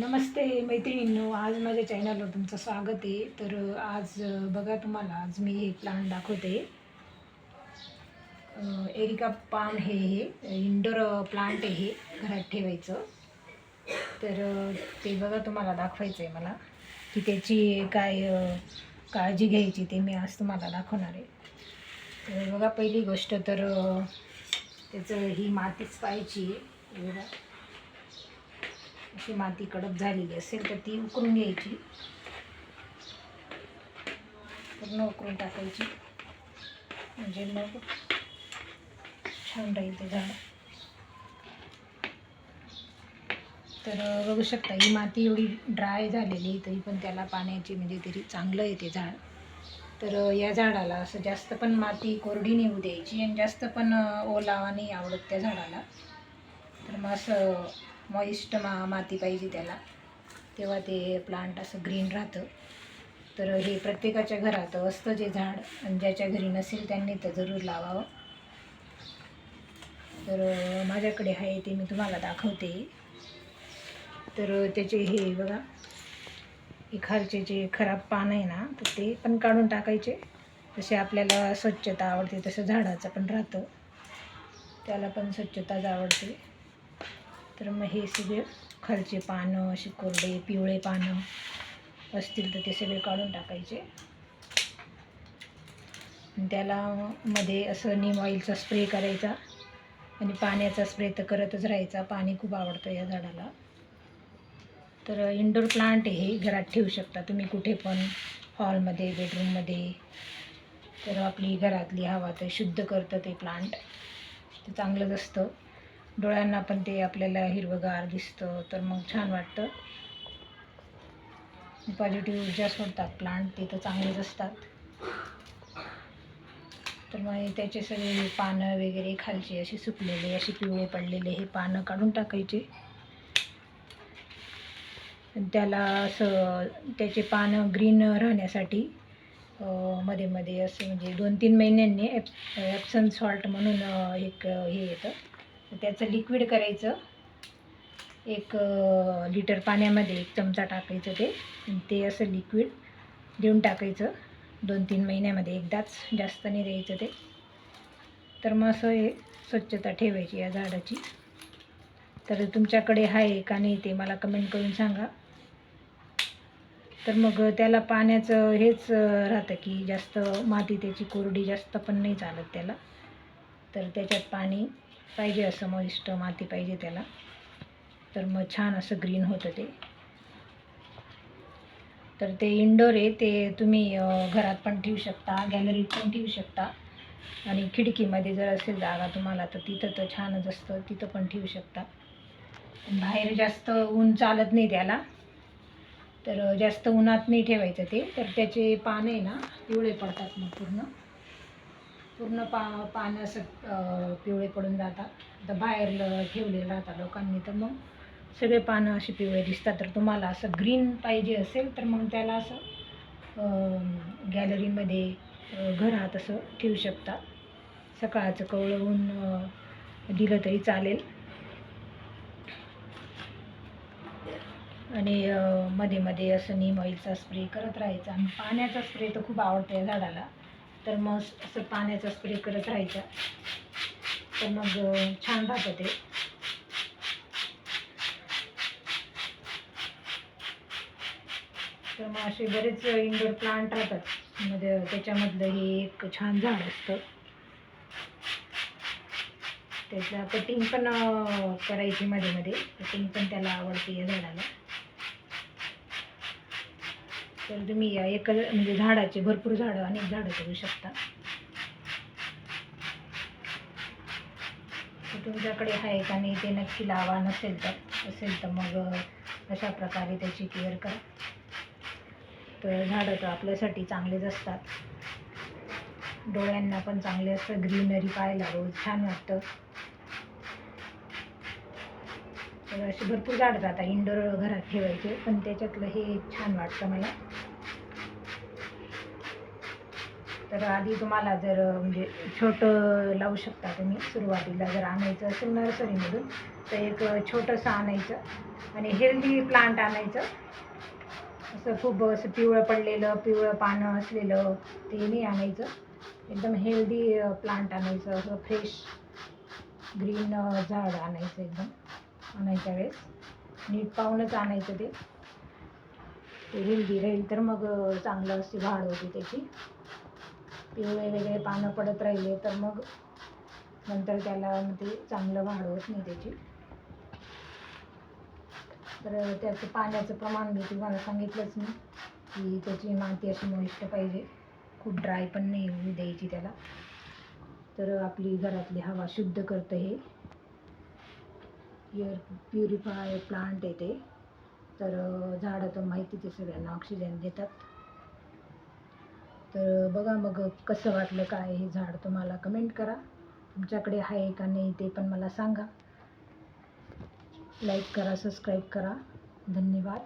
नमस्ते मैत्रिणींनो आज माझ्या चॅनलवर तुमचं स्वागत आहे. तर आज बघा तुम्हाला आज मी हे प्लांट दाखवते. एरिका पाम हे हे इंडोर प्लांट आहे हे घरात ठेवायचं. तर ते बघा तुम्हाला दाखवायचं आहे मला की त्याची काय काळजी घ्यायची ते मी आज तुम्हाला दाखवणार आहे. तर बघा पहिली गोष्ट तर त्याचं ही मातीच पाहायची आहे. बघा. अशी माती कडक झालेली असेल तर ती उकरून घ्यायची. पूर्ण उकरून टाकायची. म्हणजे मग छान राहील ते झाड. तर बघू शकता ही माती एवढी ड्राय झालेली तरी पण त्याला पाण्याची म्हणजे तरी चांगलं येते झाड. तर या झाडाला असं जास्त पण माती कोरडी नेऊ द्यायची आणि जास्त पण ओलावा नाही आवडत त्या झाडाला. तर मग असं मॉइस्ट मा माती पाहिजे त्याला. तेव्हा ते प्लांट असं ग्रीन राहतं. तर हे प्रत्येकाच्या घरात असतं जे झाड. आणि ज्याच्या घरी नसेल त्यांनी तर जरूर लावावं. तर माझ्याकडे आहे ते मी तुम्हाला दाखवते. तर त्याचे हे बघा. हे खालचे जे खराब पान आहे ना तर ते पण काढून टाकायचे. जसे आपल्याला स्वच्छता आवडते तसं झाडाचं पण राहतं. त्याला पण स्वच्छताच आवडते. तर मग हे सगळे खालचे पानं असे कोरडे पिवळे पानं असतील तर ते सगळे काढून टाकायचे. आणि त्याला मध्ये असं नीम ऑइलचा स्प्रे करायचा आणि पाण्याचा स्प्रे तर करतच राहायचा. पाणी खूप आवडतं या झाडाला. तर इंडोर प्लांट हे घरात ठेवू शकता तुम्ही कुठे पण हॉलमध्ये बेडरूममध्ये तर आपली घरातली हवा तर शुद्ध करतं ते प्लांट ते चांगलंच असतं. डोळ्यांना पण ते आपल्याला हिरवंगार दिसतं तर मग छान वाटतं. पॉझिटिव्ह ऊर्जा सोडतात प्लांट ते तर चांगलेच असतात. तर मग त्याचे सगळे पानं वगैरे खालचे असे सुकलेले असे पिवळे पडलेले हे पानं काढून टाकायचे. त्याला असं त्याचे पानं ग्रीन राहण्यासाठी मध्ये मध्ये असं म्हणजे दोन तीन महिन्यांनी ॲप ॲप्सन सॉल्ट म्हणून एक हे येतं. त्याचं लिक्विड करायचं. एक लिटर पाण्यामध्ये एक चमचा टाकायचं ते. ते असं लिक्विड देऊन टाकायचं. दोन तीन महिन्यामध्ये एकदाच जास्त नाही द्यायचं ते. तर मग असं हे स्वच्छता ठेवायची या झाडाची. तर तुमच्याकडे आहे का नाही ते मला कमेंट करून सांगा. तर मग त्याला पाण्याचं हेच राहतं की जास्त माती त्याची कोरडी जास्त पण नाही चालत त्याला. तर त्याच्यात पाणी पाहिजे असं मविष्ट माती पाहिजे त्याला. तर मग छान असं ग्रीन होतं ते. तर ते इंडोर आहे ते तुम्ही घरात पण ठेवू शकता गॅलरीत पण ठेवू शकता. आणि खिडकीमध्ये जर असेल जागा तुम्हाला तर तिथं तर छानच असतं तिथं पण ठेवू शकता. बाहेर जास्त ऊन चालत नाही त्याला. तर जास्त उन्हात नाही ठेवायचं ते. तर त्याचे पान आहे ना पिवळे पडतात मग पूर्ण. पूर्ण पा पानं असं पिवळे पडून जातात. तर बाहेर ठेवले ठेवलेलं राहतात लोकांनी. तर मग सगळे पानं असे पिवळे दिसतात. तर तुम्हाला असं ग्रीन पाहिजे असेल तर मग त्याला असं गॅलरीमध्ये घरात असं ठेवू शकता. सकाळचं कवळवून दिलं तरी चालेल. आणि मध्ये मध्ये असं नीम ऑइलचा स्प्रे करत राहायचा. आणि पाण्याचा स्प्रे तर खूप आवडतो या झाडाला. तर मग असं पाण्याचा स्प्रे करत राहायचा. तर मग छान राहतं ते. तर मग असे बरेच इंडोर प्लांट राहतात. म्हणजे त्याच्यामधलं हे एक छान झाड असतं. त्याचं कटिंग पण करायची मध्ये मध्ये कटिंग पण त्याला आवडते या झाडाला. तर तुम्ही या एक म्हणजे झाडाचे भरपूर झाडं अनेक झाडं करू शकता. तुमच्याकडे आहे का नाही ते नक्की लावा नसेल तर असेल तर मग अशा प्रकारे त्याची केअर करा. तर झाडं तर आपल्यासाठी चांगलेच असतात. डोळ्यांना पण चांगले असतं ग्रीनरी पाहायला रोज छान वाटतं. तर असे भरपूर झाडं आता इंडोर घरात ठेवायचे पण त्याच्यातलं हे छान वाटतं मला. तर आधी तुम्हाला जर म्हणजे छोटं लावू शकता तुम्ही सुरुवातीला जर आणायचं असेल नर्सरीमधून तर एक छोटंसं आणायचं आणि हेल्दी प्लांट आणायचं. असं खूप असं पिवळं पडलेलं पिवळं पानं असलेलं ते नाही आणायचं. एकदम हेल्दी प्लांट आणायचं असं फ्रेश ग्रीन झाड आणायचं एकदम आणायच्या वेळेस. नीट पाहूनच आणायचं ते. ते हेल्दी राहील तर मग चांगलं अशी वाढ होते त्याची. पिवळे वेगळे पानं पडत राहिले तर मग नंतर त्याला ते चांगलं वाढ होत नाही त्याची. तर त्याचं पाण्याचं प्रमाण मी तुम्हाला सांगितलंच मी की त्याची माती अशी मोहिष्ट पाहिजे. खूप ड्राय पण नाही होऊ द्यायची त्याला. तर आपली घरातली हवा शुद्ध करतं हे. एअर प्युरिफायर प्लांट आहे ते तर झाडं तर माहिती ते सगळ्यांना ऑक्सिजन देतात. तर बघा मग कसं वाटलं काय हे झाड तुम्हाला कमेंट करा. तुमच्याकडे आहे का नाही ते पण मला सांगा. लाईक करा सबस्क्राईब करा. धन्यवाद.